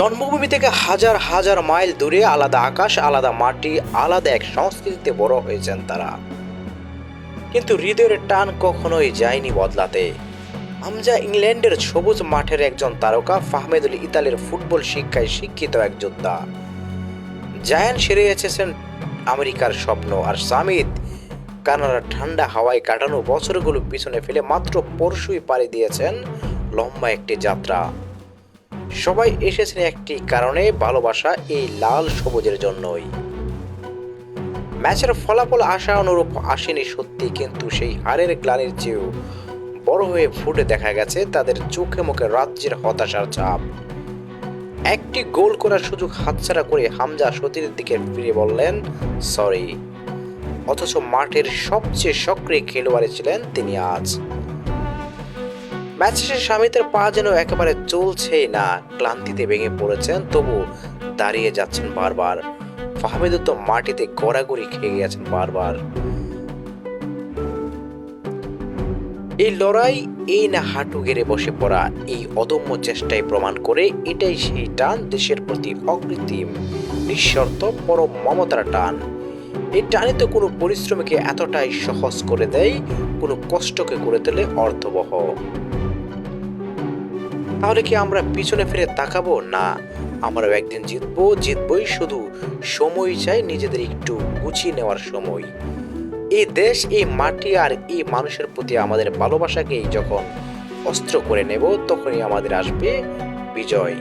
জন্মভূমি থেকে হাজার হাজার মাইল দূরে আলাদা আকাশ, আলাদা মাটি, আলাদা এক সংস্কৃতিতে বড় হয়েছেন তারা। কিন্তু হৃদয়ের টান কখনোই যায়নি বদলাতে। আমজা ইংল্যান্ডের সবুজ মাঠের একজন তারকা ফাহমেদুল ইতালির ফুটবল শিক্ষায় শিক্ষিত এক যোদ্ধা। জায়ান সেরে এসেছেন আমেরিকার স্বপ্ন, আর সামিদ কানাডার ঠান্ডা হাওয়ায় কাটানো বছরগুলো পিছনে ফেলে মাত্র পরশুই পাড়ি দিয়েছেন লম্বা একটি যাত্রা। সবাই এসেছেন একটি কারণে ভালোবাসা এই লাল সবুজের জন্যই। ম্যাচের ফলাফল আশা অনুরূপ আসেনি সত্যি, কিন্তু সেই হারের গ্লানির চেয়েও বড় হয়ে ফুটে দেখা গেছে তাদের চোখে মুখে রাজ্যের হতাশার চাপ একটি গোল করার সুযোগ হাতছাড়া করে হামজা সতীর দিকে ফিরে বললেন, সরি। অথচ মাঠের সবচেয়ে সক্রিয় খেলোয়াড়ে ছিলেন তিনি আজ। ম্যাচ শেষে স্বামীদের পা যেন একেবারে চলছেই না, ক্লান্তিতে ভেঙে পড়েছেন, তবু দাঁড়িয়ে যাচ্ছেন বারবার। ফাহমিদুর তো মাটিতে গড়াগড়ি খেয়ে গেছেন বারবার। এই লড়াই, এই না হাঁটু গেড়ে বসে পড়া, এই অদম্য চেষ্টায় প্রমাণ করে এটাই সেই টান, দেশের প্রতি অকৃত্রিম, নিঃশর্ত, পরম মমতার টান। এই টানে তো কোনো পরিশ্রমকে এতটাই সহজ করে দেয়, কোনো কষ্টকে করে তোলে অর্থবহ। তাহলে কি আমরা পিছনে ফিরে তাকাবো? না, আমরাও একদিন জিতবো, জিতবই শুধু সময় চাই নিজেদের একটু গুছিয়ে নেওয়ার সময়। এই দেশ, এই মাটি আর এই মানুষের প্রতি আমাদের ভালোবাসাকেই যখন অস্ত্র করে নেব, তখনই আমাদের আসবে বিজয়।